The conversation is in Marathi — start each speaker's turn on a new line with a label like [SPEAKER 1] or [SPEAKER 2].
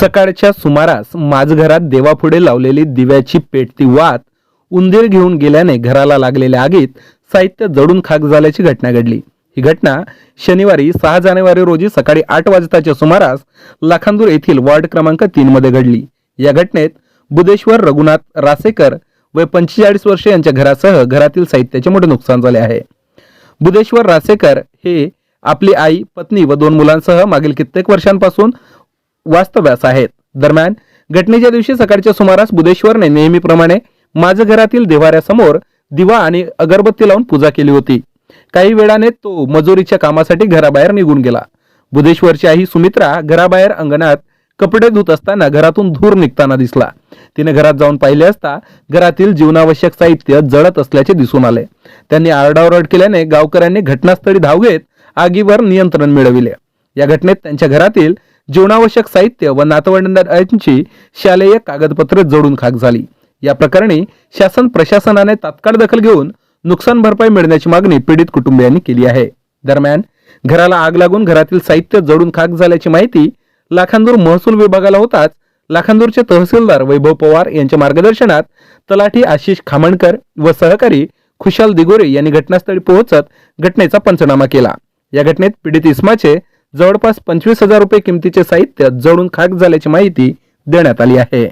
[SPEAKER 1] सकाळच्या सुमारास माझघरात देवापुढे लावलेली दिव्याची पेटती वात उंदीर घेऊन गेल्याने घराला लागलेल्या आगीत साहित्य जडून खाक झाल्याची घटना घडली. ही घटना शनिवारी सहा जानेवारी रोजी सकाळी आठ वाजताच्या सुमारास लाखांदूर येथील वॉर्ड क्रमांक तीन मध्ये घडली. या घटनेत बुधेश्वर रघुनाथ रासेकर वय पंचेचाळीस वर्षे यांच्या घरासह घरातील साहित्याचे मोठे नुकसान झाले आहे. बुधेश्वर रासेकर हे आपली आई पत्नी व दोन मुलांसह मागील कित्येक वर्षांपासून वास्तव्यास आहेत. दरम्यान घटनेच्या दिवशी सकाळच्या सुमारास बुधेश्वरने नेहमीप्रमाणे माझ्या घरातील देवाऱ्यासमोर दिवा आणि अगरबत्ती लावून पूजा केली होती. काही वेळाने तो मजुरीच्या कामासाठी घराबाहेर निघून गेला. बुधेश्वरची आई सुमित्रा घराबाहेर अंगणात कपडे धुत असताना घरातून धूर निघताना दिसला. तिने घरात जाऊन पाहिले असता घरातील जीवनावश्यक साहित्य जळत असल्याचे दिसून आले. त्यांनी आरडाओरड केल्याने गावकऱ्यांनी घटनास्थळी धाव घेत आगीवर नियंत्रण मिळविले. या घटनेत त्यांच्या घरातील जीवनावश्यक साहित्य व नातवंडांची शालेय कागदपत्र जोडून खाक झाली. या प्रकरणी शासन प्रशासनाने तात्काळ दखल घेऊन नुकसान भरपाई मिळण्याची मागणी पीडित कुटुंबियांनी केली आहे. दरम्यान घराला आग लागून घरातील साहित्य जळून खाक झाल्याची माहिती लाखांदूर महसूल विभागाला होताच लाखांदूरचे तहसीलदार वैभव पवार यांच्या मार्गदर्शनात तलाठी आशिष खामणकर व सहकारी खुशाल दिगोरे यांनी घटनास्थळी पोहोचत घटनेचा पंचनामा केला. या घटनेत पीडित इस्माचे जवळपास पंचवीस हजार रुपये किमतीचे साहित्य जळून खाक झाल्याची माहिती देण्यात आली आहे.